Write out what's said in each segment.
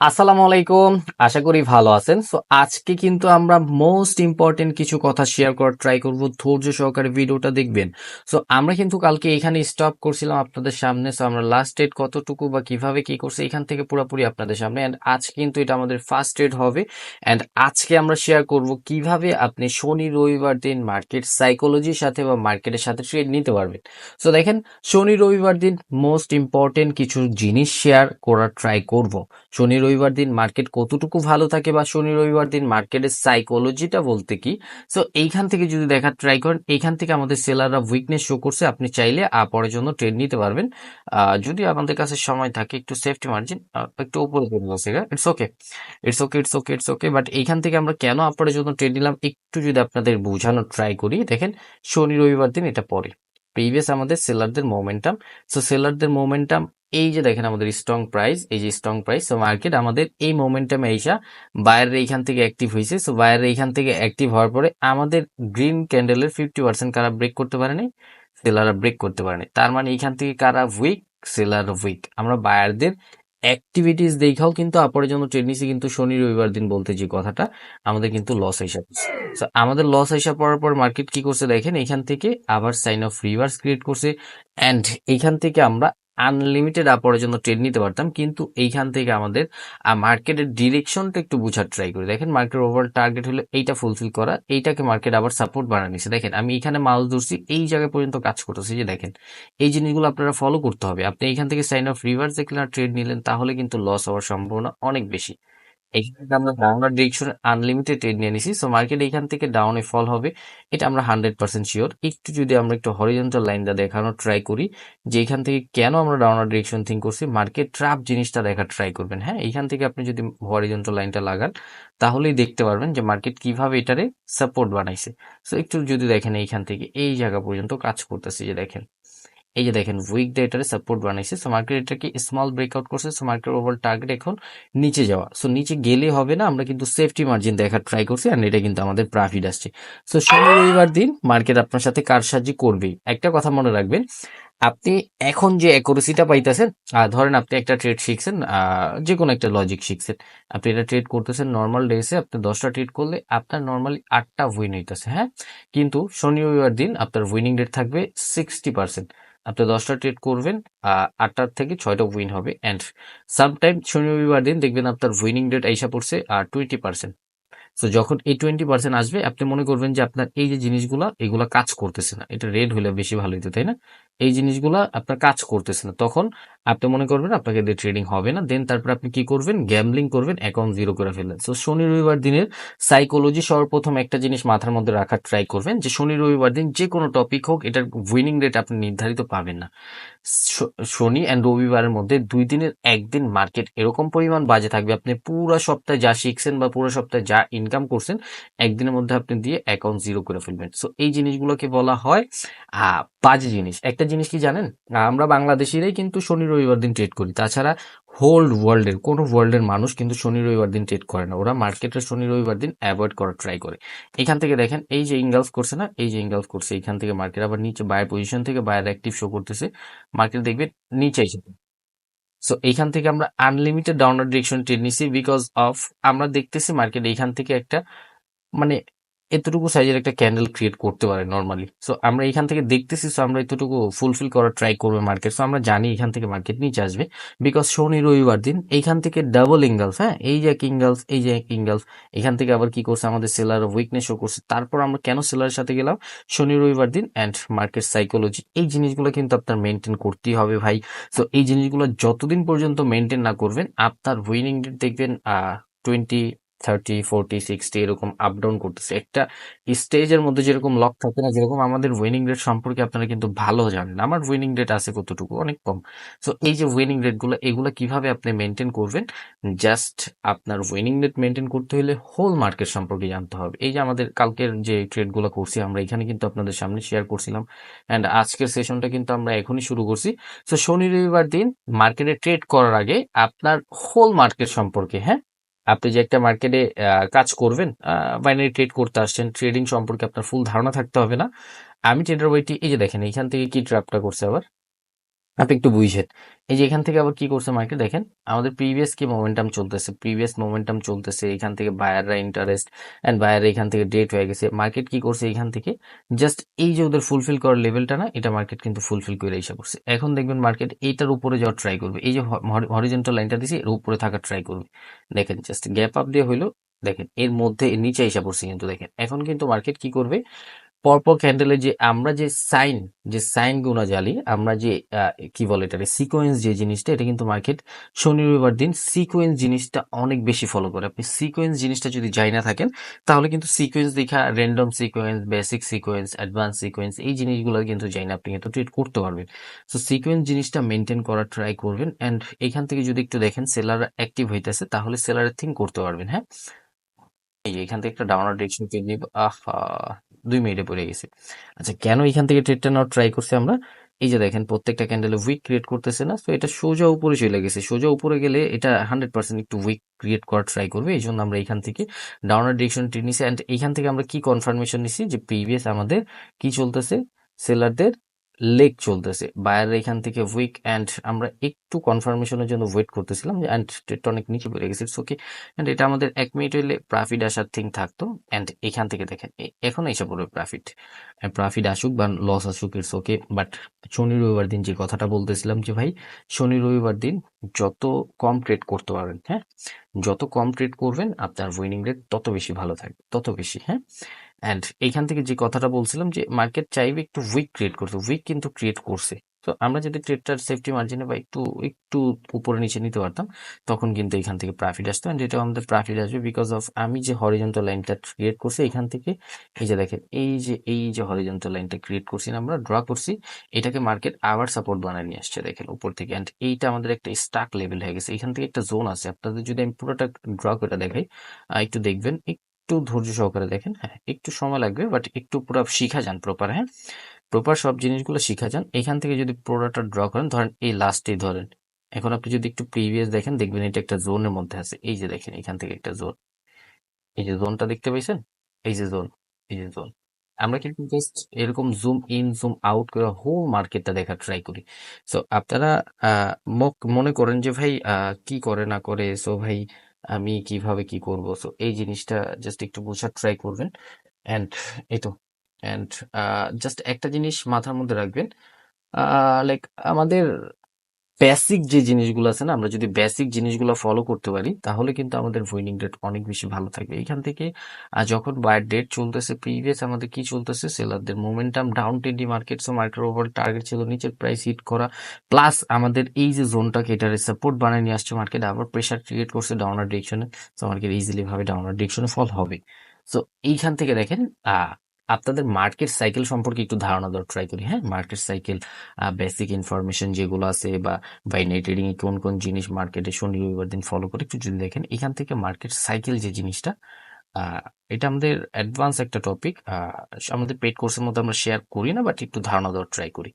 আসসালামু আলাইকুম, আশা করি ভালো আছেন। সো আজকে কিন্তু আমরা মোস্ট ইম্পর্টেন্ট কিছু কথা শেয়ার করার ট্রাই করব, ধৈর্য সহকারে ভিডিওটা দেখবেন। সো আমরা কিন্তু কালকে এখানে স্টপ করছিলাম আপনাদের সামনে। সো আমরা লাস্ট ডেট কতটুকু বা কীভাবে কি করছি এখান থেকে পুরোপুরি আপনাদের সামনে। অ্যান্ড আজকে কিন্তু এটা আমাদের ফার্স্ট ডেট হবে। অ্যান্ড আজকে আমরা শেয়ার করব কীভাবে আপনি শনি, রবিবার দিন মার্কেট সাইকোলজির সাথে বা মার্কেটের সাথে ট্রেড নিতে পারবেন। সো দেখেন, শনি, রবিবার দিন মোস্ট ইম্পর্টেন্ট কিছু জিনিস শেয়ার করার ট্রাই করব। শনি রবিবার দিন মার্কেট কতটুকু ভালো থাকে বা শনি রবিবার দিন মার্কেটের সাইকোলজিটা বলতে কি? সো এইখান থেকে যদি দেখার ট্রাই করেন, এইখান থেকে আমাদের সেলাররা উইকনেস শো করছে, আপনি চাইলে পরের জন্য ট্রেড নিতে পারবেন। যদি আমাদের কাছে সময় থাকে, একটু সেফটি মার্জিন একটু উপরে করে বসে it's okay it's okay it's okay it's okay but এইখান থেকে আমরা কেন আপনার জন্য ট্রেড নিলাম, একটু যদি আপনাদের বোঝানোর ট্রাই করি, দেখেন, শনি রবিবার দিন এটা পরে। প্রিভিয়াস আমাদের সেলারদের মোমেন্টাম সো সেলারদের মোমেন্টাম এই যে দেখেন আমাদের স্ট্রং প্রাইস এই যে স্ট্রং প্রাইস সো মার্কেট আমাদের এই মোমেন্টামে এইসা বাইরের এইখান থেকে অ্যাক্টিভ হয়েছে সো বাইরের এইখান থেকে অ্যাক্টিভ হওয়ার পরে আমাদের গ্রিন ক্যান্ডেলের ফিফটি পার্সেন্ট কারা ব্রেক করতে পারেনি? সেলাররা ব্রেক করতে পারেনি। তার মানে এইখান থেকে কারা উইক সেলার উইক আমরা বায়ারদের অ্যাক্টিভিটিস দেখাও কিন্তু আপরের জন্য টেনিসে কিন্তু শনি রবিবার দিন বলতে যে কথাটা, আমাদের কিন্তু লস হিসাব সো আমাদের লস হিসাব পড়ার পর মার্কেট কি করছে দেখেন, এখান থেকে আবার সাইন অফ রিভার্স ক্রিয়েট করছে। অ্যান্ড এখান থেকে আমরা আনলিমিটেড আপরের জন্য ট্রেড নিতে পারতাম, কিন্তু এইখান থেকে আমাদের মার্কেটের ডিরেকশনটা একটু বোঝার ট্রাই করি। দেখেন মার্কেট ওভারঅল টার্গেট হলো এইটা ফুলফিল করা, এইটাকে মার্কেট আবার সাপোর্ট বানা নিছে। দেখেন, আমি এখানে মাল ধরছি, এই জায়গা পর্যন্ত কাজ করতেছি। যে দেখেন, এই জিনিসগুলো আপনারা ফলো করতে হবে। আপনি এখান থেকে সাইন অফ রিভার্স দেখলেন ট্রেড নিলেন, তাহলে কিন্তু লস হওয়ার সম্ভাবনা অনেক বেশি। এখান আমরা ডাউনার ডিরেকশন আনলিমিটেড ট্রেড নিয়ে নিছি সো মার্কেট এখান থেকে ডাউনে ফল হবে, এটা আমরা হান্ড্রেড পার্সেন্ট শিওর একটু যদি আমরা একটু হরিজন্টাল লাইনটা দেখানোর ট্রাই করি, যে এখান থেকে কেন আমরা ডাউনার ডিরেকশন থিঙ্ক করছি মার্কেট ট্রাপ জিনিসটা দেখার ট্রাই করবেন। হ্যাঁ এখান থেকে আপনি যদি হরিজন্টাল লাইনটা লাগান, তাহলেই দেখতে পারবেন যে মার্কেট কীভাবে এটারে সাপোর্ট বানাইছে। সো একটু যদি দেখেন এইখান থেকে, এই জায়গা পর্যন্ত কাজ করতেছে যে দেখেন। এই যে দেখেন উইক ডে এটারে সাপোর্ট বানাইছে। সো মার্কেট এটাকে স্মল ব্রেকআউট করছে। সো মার্কেট ওভার টার্গেট এখন নিচে যাওয়া। সো নিচে গেলে হবে না, আমরা কিন্তু সেফটি মার্জিন দেখার ট্রাই করছি আর এটা কিন্তু আমাদের প্রফিট আসছে। সো শনি, রবিবার দিন মার্কেট আপনার সাথে কারসাজি করবেই। একটা কথা মনে রাখবেন, আপনি এখন যে অ্যাকুরেসিটা পাইতেছেন ধরেন আপনি একটা ট্রেড শিখছেন যে কোনো একটা লজিক শিখছেন। আপনি এটা ট্রেড করতেছেন নর্মাল ডেসে আপনি দশটা ট্রেড করলে আপনার নর্মালি আটটা উইন হইতেছে হ্যাঁ? কিন্তু শনি, রবিবার দিন আপনার উইনিং রেট থাকবে সিক্সটি পার্সেন্ট আপনি দশটা ট্রেড করবেন আটটার থেকে ছয়টা উইন হবে। অ্যান্ড সামটাইম শনি রবিবার দিন দেখবেন আপনার উইনিং রেট আইসা পড়ছে আর টোয়েন্টি পার্সেন্ট সো যখন এই টোয়েন্টি পার্সেন্ট আসবে, আপনি মনে করবেন যে আপনার এই যে জিনিসগুলো, এগুলো কাজ করতেছে না। এটা রেড হলে বেশি ভালো হইতো, তাই না? এই জিনিসগুলা আপনার কাজ করতেছে না। তখন আপনি মনে করবেন আপনাকে দিয়ে ট্রেডিং হবে না। দেন তারপর আপনি কি করবেন? গ্যামলিং করবেন অ্যাকাউন্ট জিরো করে ফেলবেন সো শনি, রবিবার দিনের সাইকোলজি সর্বপ্রথম একটা জিনিস মাথার মধ্যে রাখার ট্রাই করবেন যে, শনি, রবিবার দিন যে কোনো টপিক হোক, এটার উইনিং রেট আপনি নির্ধারিত পাবেন না। শনি অ্যান্ড রবিবারের মধ্যে দুই দিনের একদিন মার্কেট এরকম পরিমাণ বাজে থাকবে। আপনি পুরো সপ্তাহে যা শিখছেন বা পুরো সপ্তাহে যা ইনকাম করছেন, একদিনের মধ্যে আপনি দিয়ে অ্যাকাউন্ট জিরো করে ফেলবেন। সো এই জিনিসগুলোকে বলা হয় বাজে জিনিস। একটা জিনিস কি জানেন? আমরা বাংলাদেশিরাই কিন্তু শনি রবিবার দিন ট্রেড করি। তাছাড়া হোল ওয়ার্ল্ডের কোনো ওয়ার্ল্ডের মানুষ কিন্তু শনি রবিবার দিন ট্রেড করে না। ওরা মার্কেটের শনি রবিবার দিন অ্যাভয়েড করার ট্রাই করে। এখান থেকে দেখেন, এই যে ইঙ্গালস করছে না, এই যে ইঙ্গালস করছে, এখান থেকে মার্কেট আবার নিচে বায়ার পজিশন থেকে বায়ার অ্যাক্টিভ শো করতেছে। মার্কেট দেখবেন নিচে এসে সো এইখান থেকে আমরা আনলিমিটেড ডাউনওয়ার্ড ডিরেকশন ট্রেড নিছি বিকজ অফ আমরা দেখতেছি মার্কেট এইখান থেকে একটা মানে এতটুকু সাইজের একটা ক্যান্ডেল ক্রিয়েট করতে পারে নর্মালি সো আমরা এখান থেকে দেখতেছি সো আমরা এতটুকু ফুলফিল করার ট্রাই করবে মার্কেট সো আমরা জানি এখান থেকে মার্কেট নিচে আসবে। বিকজ শনি রবিবার দিন এইখান থেকে ডাবল ইঙ্গালস হ্যাঁ? এই যে এক ইঙ্গালস এই যে এক ইঙ্গালস এখান থেকে আবার কি করছে? আমাদের সেলার উইকনেস শো করছে। তারপর আমরা কেন সেলারের সাথে গেলাম? শনি রবিবার দিন অ্যান্ড মার্কেট সাইকোলজি এই জিনিসগুলো কিন্তু আপনার মেনটেন করতেই হবে ভাই। সো এই জিনিসগুলো যতদিন পর্যন্ত মেনটেন না করবেন, আপনার উইনিং রেট দেখবেন টোয়েন্টি থার্টি ফোরটি সিক্সটি এরকম আপ ডাউন করতেছে। একটা স্টেজের মধ্যে যেরকম লক থাকে না, যেরকম আমাদের উইনিং রেট সম্পর্কে আপনারা কিন্তু ভালো জানেন। আমার উইনিং রেট আছে কতটুকু? অনেক কম। সো এই যে উইনিং রেটগুলো এগুলো কীভাবে আপনি মেনটেন করবেন? জাস্ট আপনার উইনিং রেট মেনটেন করতে হলে হোল মার্কেট সম্পর্কে জানতে হবে। এই যে আমাদের কালকের যে ট্রেডগুলো করছি, আমরা এখানে কিন্তু আপনাদের সামনে শেয়ার করছিলাম। অ্যান্ড আজকের সেশনটা কিন্তু আমরা এখনই শুরু করছি। সো শনি রবিবার দিন মার্কেটে ট্রেড করার আগে আপনার হোল মার্কেট সম্পর্কে হ্যাঁ? আপনি যে একটা মার্কেটে কাজ করবেন বাইনারি ট্রেড করতে আসছেন ট্রেডিং সম্পর্কে আপনার ফুল ধারণা থাকতে হবে না। আমি ট্রেডার বইটি এই যে দেখেন এখান থেকে কি ট্র্যাপটা করছে আবার? আপনি একটু বুঝেন। এই যে এখান থেকে আবার কি করছে মার্কেট দেখেন, আমাদের প্রিভিয়াস কি মোমেন্টাম চলতেছে? প্রিভিয়াস মোমেন্টাম চলতেছে, এখান থেকে বায়াররা ইন্টারেস্ট এন্ড বায়াররা এখান থেকে ডেট হয়ে গেছে। মার্কেট কি করছে এখান থেকে? জাস্ট এই যে ওদের ফুলফিল করার লেভেলটা না, এটা মার্কেট কিন্তু ফুলফিল করে এসে করছে। এখন দেখবেন মার্কেট এইটার উপরে যাওয়ার ট্রাই করবে। এই যে হরিজেন্টাল লাইনটা দিছি, এর উপরে থাকার ট্রাই করবে। দেখেন জাস্ট গ্যাপ আপ দিয়ে হইল, দেখেন, এর মধ্যে নিচে এসে পড়ছে কিন্তু, দেখেন। এখন কিন্তু মার্কেট কি করবে? পরপর ক্যান্ডেলে যে আমরা যে সাইন যে সাইন গুণা জালি আমরা যে কি বলে এটা সিকোয়েন্স যে জিনিসটা, এটা কিন্তু মার্কেট শনি, রবিবার দিন সিকোয়েন্স জিনিসটা অনেক বেশি ফলো করে। আপনি সিকোয়েন্স জিনিসটা যদি যাই না থাকেন, তাহলে কিন্তু সিকোয়েন্স দেখা random sequence basic sequence advance sequence এই জিনিসগুলো কিন্তু যাই না, আপনি কিন্তু ট্রেড করতে পারবেন। সো সিকোয়েন্স জিনিসটা মেনটেন করার ট্রাই করবেন। অ্যান্ড এখান থেকে যদি একটু দেখেন সেলার অ্যাক্টিভ হইতেছে, তাহলে সেলারের থিঙ্ক করতে পারবেন হ্যাঁ? এই এখান থেকে একটা ডাউনার ডিরেকশন পেয়ে নিব আহা, দুই মিনিটে পড়ে গেছে। আচ্ছা কেন এখান থেকে ট্রেডটা নেওয়ার ট্রাই করছি আমরা? এই যে দেখেন, প্রত্যেকটা ক্যান্ডেলে উইক ক্রিয়েট করতেছে না তো এটা সোজা উপরে চলে গেছে। সোজা উপরে গেলে এটা হান্ড্রেড পার্সেন্ট একটু উইক ক্রিয়েট করার ট্রাই করবে, এই জন্য আমরা এখান থেকে ডাউনার ডিরেকশন টি নিছি। অ্যান্ড এখান থেকে আমরা কি কনফার্মেশন নিছি যে প্রিভিয়াস আমাদের কি চলতেছে? সেলারদের লেগ চলতেছে। বায়ার এখান থেকে উইক অ্যান্ড আমরা একটু কনফার্মেশনের জন্য ওয়েট করতেছিলাম অ্যান্ড ট্রেডটা অনেক নিচে পড়ে গেছে ইটস ওকে অ্যান্ড এটা আমাদের এক মিনিট হইলে প্রফিট আসার থিং থাকতো। অ্যান্ড এখান থেকে দেখেন এখন এসে পড়বে প্রফিট প্রফিট আসুক বা লস আসুক ইটস ওকে বাট শনি রবিবার দিন যে কথাটা বলতেছিলাম যে, ভাই, শনি রবিবার দিন যত কম ট্রেড করতে পারবেন হ্যাঁ? যত কম ট্রেড করবেন, আপনার উইনিং রেট তত বেশি ভালো থাকবে, তত বেশি হ্যাঁ? অ্যান্ড এইখান থেকে যে কথাটা বলছিলাম যে মার্কেট চাইবে একটু উইক ক্রিয়েট করতে। উইক কিন্তু ক্রিয়েট করছে। তো আমরা যদি ট্রেডটার সেফটি মার্জিনে বা একটু একটু উপরে নিচে নিতে পারতাম, তখন কিন্তু এখান থেকে প্রফিট আসতো। অ্যান্ড এটাও আমাদের প্রফিট আসবে বিকজ অফ আমি যে হরিজন্টাল লাইনটা ক্রিয়েট করছি এখান থেকে এই যে দেখেন, এই যে এই যে হরিজন্টাল লাইনটা ক্রিয়েট করছি না আমরা ড্র করছি, এটাকে মার্কেট আবার সাপোর্ট বানায় নিয়ে আসছে দেখেন উপর থেকে। অ্যান্ড এইটা আমাদের একটা স্টাক লেভেল হয়ে গেছে। এখান থেকে একটা জোন আছে। আপনাদের যদি আমি পুরোটা ড্র করে দেখাই একটু দেখবেন একটু ধৈর্য সহকারে দেখেন হ্যাঁ একটু সময় লাগবে বাট একটু পুরো শিখা যান প্রপার হ্যাঁ। প্রপার সব জিনিসগুলো শিখা যান। এখান থেকে যদি পুরোটা ড্র করেন, ধরেন এই লাস্টেই ধরেন। এখন আপনি যদি একটু প্রিভিয়াস দেখেন, দেখবেন এটা একটা জোনের মধ্যে আছে। এই যে দেখেন, এখান থেকে একটা জোন এই যে জোনটা দেখতে পাইছেন? এই যে জোন এই যে জোন আমরা কিন্তু জাস্ট এরকম জুম ইন জুম আউট করে হোল মার্কেটটা দেখার ট্রাই করি। সো আপনারা মনে করেন যে, ভাই কি করে না করে? সো ভাই আমি কীভাবে কি করব? সো এই জিনিসটা জাস্ট একটু বোঝার ট্রাই করবেন। অ্যান্ড এই তো। অ্যান্ড জাস্ট একটা জিনিস মাথার মধ্যে রাখবেন। লাইক আমাদের বেসিক যে জিনিসগুলো আছে না, আমরা যদি বেসিক জিনিসগুলো ফলো করতে পারি, তাহলে কিন্তু আমাদের উইনিং রেট অনেক বেশি ভালো থাকবে। এখান থেকে যখন বায়ার ডেট চলতেছে প্রিভিয়াস আমাদের কি চলতেছে? সেলারদের momentum down টেন্ডি market so market over target ছিল, নিচের প্রাইস হিট করা প্লাস আমাদের এই যে জোনটাকে এটারে সাপোর্ট বানিয়ে নিয়ে আসছে মার্কেট আবার প্রেশার ক্রিয়েট করছে ডাউনার ডিরেকশনে সো মার্কেট ইজিলি ভাবে ডাউনার ডিরেকশনে ফল হবে। সো এইখান থেকে দেখেন আপনাদের মার্কেট সাইকেল সম্পর্কে একটু ধারণা দেওয়ার ট্রাই করি হ্যাঁ? মার্কেট সাইকেল বেসিক ইনফরমেশন যেগুলো আছে বা বাই ট্রেডিং এ কোন কোন জিনিস মার্কেটে শনি রবিবার দিন ফলো করে একটু যদি দেখেন, এখান থেকে মার্কেট সাইকেল যে জিনিসটা এটা আমাদের অ্যাডভান্স একটা টপিক আমাদের পেড কোর্সের মধ্যে আমরা শেয়ার করি না বাট একটু ধারণা দেওয়ার ট্রাই করি।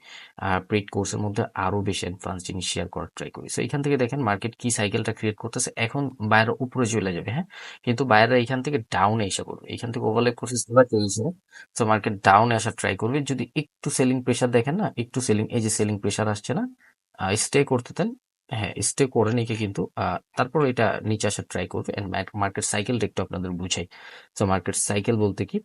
আর পেড কোর্সের মধ্যে আরও বেশি অ্যাডভান্স জিনিস শেয়ার করার ট্রাই করি। সো এখান থেকে দেখেন মার্কেট কি সাইকেলটা ক্রিয়েট করতেছে। এখন বাইরে উপরে চলে যাবে হ্যাঁ? কিন্তু বাইরে এখান থেকে ডাউনে এসে করবে এখান থেকে ওভারলেপ করছে সেবার চলছে। সো মার্কেট ডাউনে আসার ট্রাই করবে। যদি একটু সেলিং প্রেশার দেখেন না, একটু সেলিং এই যে সেলিং প্রেশার আসছে না স্টে করতে দেন। হ্যাঁ স্টে করে নিকে কিন্তু তারপর এটা নিচে আসার ট্রাই করবে এন্ড মার্কেট সাইকেল একটু আপনাদের বুঝাই। সো মার্কেট সাইকেল বলতে কি?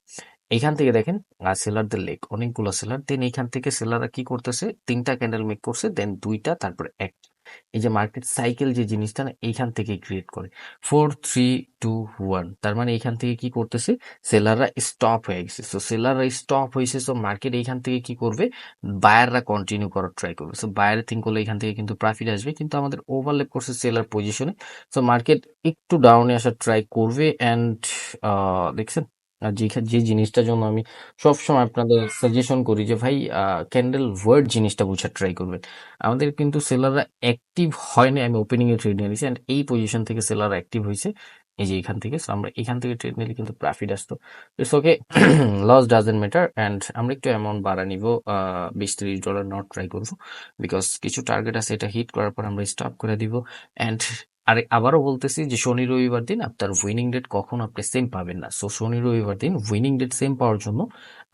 এখান থেকে দেখেন সেলারদের লেক অনেকগুলো সেলার দেন এখান থেকে সেলাররা কি করতেছে? তিনটা ক্যান্ডেল মেক করছে দেন দুইটা, তারপর এক এই যে মার্কেট সাইকেল যে জিনিসটা না, এইখান থেকে ক্রিয়েট করে। ফোর থ্রি টু ওয়ান তার মানে এইখান থেকে কি করতেছে? সেলাররা স্টপ হয়ে গেছে। সো সেলাররা স্টপ হয়েছে সো মার্কেট এইখান থেকে কি করবে? বায়াররা কন্টিনিউ করার ট্রাই করবে। সো বায়ার থিঙ্ক করলে এখান থেকে কিন্তু প্রফিট আসবে, কিন্তু আমাদের ওভারলেপ করছে সেলার পজিশনে সো মার্কেট একটু ডাউনে আসার ট্রাই করবে অ্যান্ড দেখছেন? আর যে যে জিনিসটার জন্য আমি সবসময় আপনাদের সাজেশন করি যে, ভাই ক্যান্ডেল ওয়ার্ড জিনিসটা বোঝার ট্রাই করবেন। আমাদের কিন্তু সেলাররা অ্যাক্টিভ হয় না আমি ওপেনিং এ ট্রেড নিয়েছি অ্যান্ড এই পজিশন থেকে সেলার অ্যাক্টিভ হয়েছে। এই যে এখান থেকে, So আমরা এখান থেকে ট্রেড নিলে কিন্তু প্রফিট আসতো। It's okay loss doesn't matter and আমরা একটু অ্যামাউন্ট বাড়া নিব। বিশ ত্রিশ ডলার নট ট্রাই করব বিকজ কিছু টার্গেট আছে, এটা হিট করার পর আমরা স্টপ করে দিব। অ্যান্ড আর আবারও বলতেছি যে শনি রবিবার দিন আপনার উইনিং ডেট কখন আপনি সেম পাবেন না। সো শনি রবিবার দিন উইনিং ডেট সেম পাওয়ার জন্য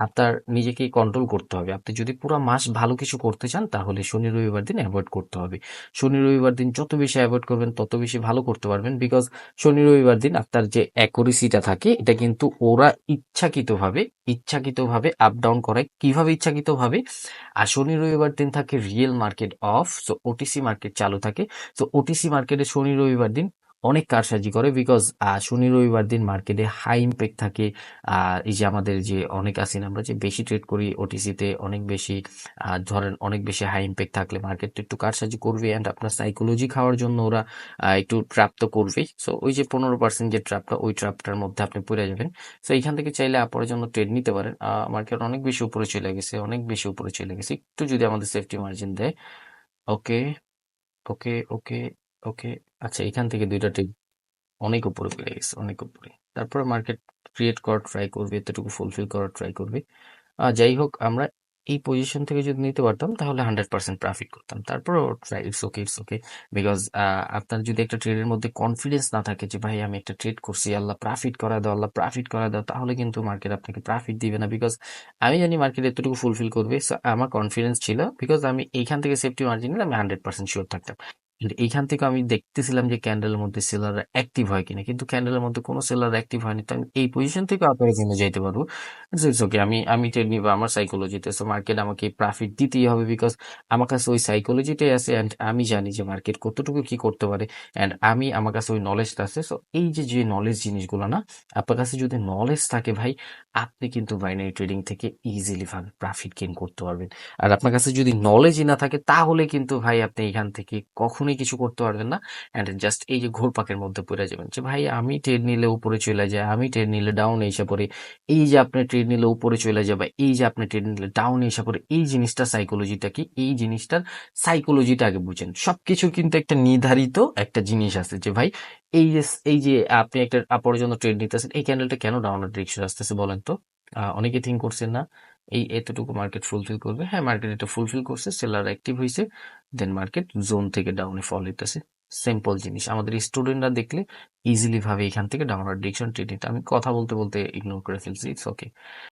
আপনার নিজেকে কন্ট্রোল করতে হবে। আপনি যদি পুরো মাস ভালো কিছু করতে চান, তাহলে শনি রবিবার দিন অ্যাভয়েড করতে হবে। শনি রবিবার দিন যত বেশি অ্যাভয়েড করবেন, তত বেশি ভালো করতে পারবেন বিকজ শনি রবিবার দিন আপনার যে অ্যাকুরেসিটা থাকে, এটা কিন্তু ওরা ইচ্ছাকৃতভাবে ইচ্ছাকৃতভাবে আপ ডাউন করে কীভাবে ইচ্ছাকৃতভাবে? আর শনি রবিবার দিন থাকে real market off so OTC market চালু থাকে। সো ওটিসি মার্কেটে শনি রবিবার দিন অনেক কারসাজি করে বিকজ শনি রবিবার দিন মার্কেটে হাই ইম্প্যাক্ট থাকে। আর এই যে আমাদের যে অনেক আছেন আমরা যে বেশি ট্রেড করি ওটিসিতে অনেক বেশি ধরেন অনেক বেশি হাই ইম্প্যাক্ট থাকলে মার্কেটটা একটু কারসাজি করবে অ্যান্ড আপনার সাইকোলজি খাওয়ার জন্য ওরা একটু ট্র্যাপ তো করবেই। সো ওই যে পনেরো পার্সেন্ট যে ট্র্যাপটা ওই ট্র্যাপটার মধ্যে আপনি পড়ে যাবেন। সো এইখান থেকে চাইলে আপনার জন্য ট্রেড নিতে পারেন। মার্কেট অনেক বেশি উপরে চলে গেছে, অনেক বেশি উপরে চলে গেছে। একটু যদি আমাদের সেফটি মার্জিন দেয়। ওকে ওকে ওকে ওকে আচ্ছা এখান থেকে দুইটা ট্রেড অনেক উপরে পেয়ে গেছে, অনেক উপরে। তারপরে মার্কেট ক্রিয়েট করার ট্রাই করবে, এতটুকু ফুলফিল করার ট্রাই করবে। যাই হোক, আমরা এই পজিশন থেকে যদি নিতে পারতাম, তাহলে হান্ড্রেড পার্সেন্ট প্রফিট করতাম। তারপরেও try it's okay it's okay because আপনার যদি একটা ট্রেডের মধ্যে কনফিডেন্স না থাকে যে, ভাই, আমি একটা ট্রেড করছি, আল্লাহ প্রফিট করা দাও, আল্লাহ প্রফিট করা দাও, তাহলে কিন্তু মার্কেট আপনাকে প্রফিট দিবে না। বিকজ আমি জানি মার্কেট এতটুকু ফুলফিল করবে, so আমার কনফিডেন্স ছিল বিকজ আমি এইখান থেকে সেফটি মার্জিন আমি হান্ড্রেড পার্সেন্ট শিওর থাকতাম। এইখান থেকে আমি দেখতেছিলাম যে ক্যান্ডেলের মধ্যে সেলার অ্যাক্টিভ হয় কিনা। কিন্তু ক্যান্ডেলের মধ্যে কোনো সেলার অ্যাক্টিভ হয়নি। তো আমি এই পজিশন থেকে আপনারা জেনে যাইতে পারব। ইটস ওকে আমি আমি ট্রেড নিবো আমার সাইকোলজিতে সো মার্কেট আমাকে প্রফিট দিতেই হবে বিকজ আমার কাছে ওই সাইকোলজিটাই আছে অ্যান্ড আমি জানি যে মার্কেট কতটুকু কি করতে পারে অ্যান্ড আমি, আমার কাছে ওই নলেজটা আছে। সো এই যে যে নলেজ জিনিসগুলো না, আপনার কাছে যদি নলেজ থাকে ভাই, আপনি কিন্তু বাইনারি ট্রেডিং থেকে ইজিলি ভাবে প্রফিট গেইন করতে পারবেন। আর আপনার কাছে যদি নলেজই না থাকে, তাহলে কিন্তু ভাই আপনি এখান থেকে কখনোই কিছু করতে পারবেন না। অ্যান্ড জাস্ট এই যে ঘোরপাকের মধ্যে পড়ে যাবেন যে, ভাই, আমি ট্রেড নিলে উপরে চলে যায় আমি ট্রেড নিলে ডাউন এসে পড়ে। এই যে আপনি ট্রেড নিলে উপরে চলে যাবে, এই যে আপনি ট্রেড নিলে ডাউন এসে পড়ে। এই জিনিসটা সাইকোলজিটা কি? এই জিনিসটার সাইকোলজিটা আগে বুঝেন। সবকিছু কিন্তু একটা নির্ধারিত একটা জিনিস আছে যে, ভাই, এই যে এই যে আপনি একটা পর্যন্ত ট্রেড নিতেছেন, এই ক্যান্ডেলটা কেন ডাউনের ডিরেকশন আসতেছে বলেন তো? অনেকে থিঙ্ক করছেন না। এই এতটুকু মার্কেট ফুলফিল করবে। হ্যাঁ মার্কেট এটা ফুলফিল করছে সেলার অ্যাক্টিভ হয়েছে দেন মার্কেট জোন থেকে ডাউনে ফল হইতেছে। সিম্পল জিনিস। আমাদের স্টুডেন্টরা দেখলে ইজিলি ভাবে এখান থেকে ডাউনওয়ার্ড ডিরেকশন ট্রেড নিতে। আমি কথা বলতে বলতে ইগনোর করে ফেলছি ইটস ওকে